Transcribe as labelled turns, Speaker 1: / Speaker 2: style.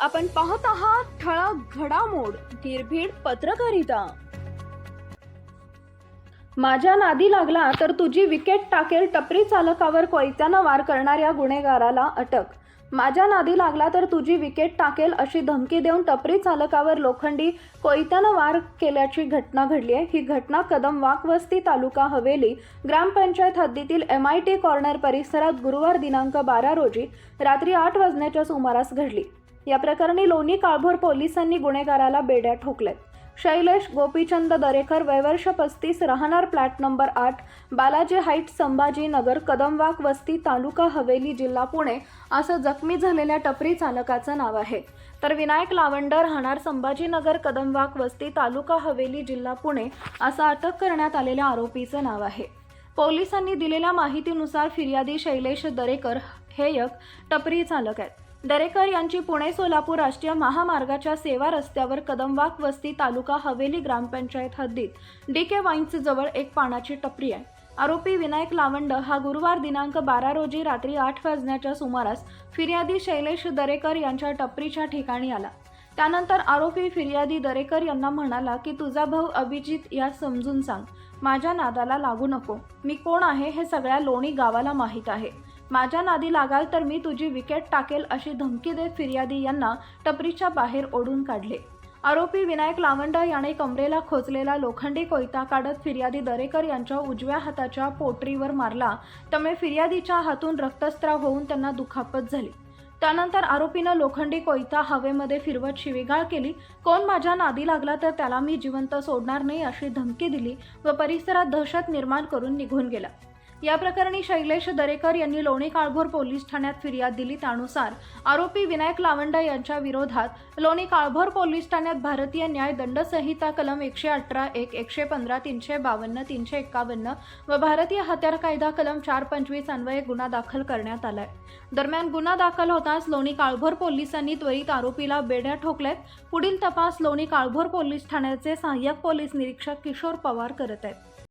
Speaker 1: आपण पाहत आहात ठळक घडामोड निर्भीड पत्रकारिता. माझ्या नादी लागला तर तुझी विकेट टाकेल टपरी चालकावर कोयत्यानं वार करणाऱ्या गुन्हेगाराला अटक. माझ्या नादी लागला तर तुझी विकेट टाकेल अशी धमकी देऊन टपरी चालकावर लोखंडी कोयत्यानं वार केल्याची घटना घडली आहे. ही घटना कदम वाकवस्ती तालुका हवेली ग्रामपंचायत हद्दीतील एम आय टी कॉर्नर परिसरात गुरुवार दिनांक बारा रोजी रात्री आठ वाजण्याच्या सुमारास घडली. या प्रकरणी लोणी काळभोर पोलिसांनी गुन्हेगाराला बेड्या ठोकल्यात. शैलेश गोपीचंद दरेकर वयवर्ष पस्तीस राहणार प्लॅट नंबर आठ बालाजी हाईट संभाजीनगर कदमवाक वस्ती तालुका हवेली जिल्हा पुणे असं जखमी झालेल्या टपरी चालकाचं नाव आहे. तर विनायक लावंडर राहणार संभाजीनगर कदमवाक वस्ती तालुका हवेली जिल्हा पुणे असं अटक करण्यात आलेल्या आरोपीचं नाव आहे. पोलिसांनी दिलेल्या माहितीनुसार फिर्यादी शैलेश दरेकर हे एक टपरी चालक आहेत. दरेकर यांची पुणे सोलापूर राष्ट्रीय महामार्गाच्या सेवा रस्त्यावर कदमवाक वस्ती तालुका हवेली ग्रामपंचायत हद्दीत डी के वाईन्स जवळ एक पानाची टपरी आहे. आरोपी विनायक लावंड हा गुरुवार दिनांक बारा रोजी रात्री आठ वाजण्याच्या सुमारास फिर्यादी शैलेश दरेकर यांच्या टपरीच्या ठिकाणी आला. त्यानंतर आरोपी फिर्यादी दरेकर यांना म्हणाला की तुझा भाऊ अभिजित या समजून सांग. माझ्या नादाला लागू नको. मी कोण आहे हे सगळ्या लोणी गावाला माहीत आहे. माझ्या नादी लागाल तर मी तुझी विकेट टाकेल अशी धमकी देत फिर्यादी यांना टपरीच्या बाहेर ओढून काढले. आरोपी विनायक लावंडा याने कमरेला खोचलेला लोखंडी कोयता काढत फिर्यादी दरेकर यांच्या उजव्या हाताच्या पोटरीवर मारला. त्यामुळे फिर्यादीच्या हातून रक्तस्त्राव होऊन त्यांना दुखापत झाली. त्यानंतर आरोपीनं लोखंडी कोयता हवेमध्ये फिरवत शिवीगाळ केली. कोण माझ्या नादी लागला तर त्याला मी जिवंत सोडणार नाही अशी धमकी दिली व परिसरात दहशत निर्माण करून निघून गेला. या प्रकरणी शैलेश दरेकर यांनी लोणी काळभोर पोलीस ठाण्यात फिर्याद दिली त्यानुसार आरोपी विनायक लावंडा यांच्या विरोधात लोणी काळभोर पोलीस ठाण्यात भारतीय न्याय दंड संहिता कलम एकशे अठरा एक एकशे पंधरा तीनशे बावन्न तीनशे एक्कावन्न व भारतीय हत्यार कायदा कलम चार पंचवीस अन्वये गुन्हा दाखल करण्यात आलाय. दरम्यान गुन्हा दाखल होताच लोणी काळभोर पोलिसांनी त्वरित आरोपीला बेड्या ठोकल्यात. पुढील तपास लोणी काळभोर पोलीस ठाण्याचे सहाय्यक पोलीस निरीक्षक किशोर पवार करत आहेत.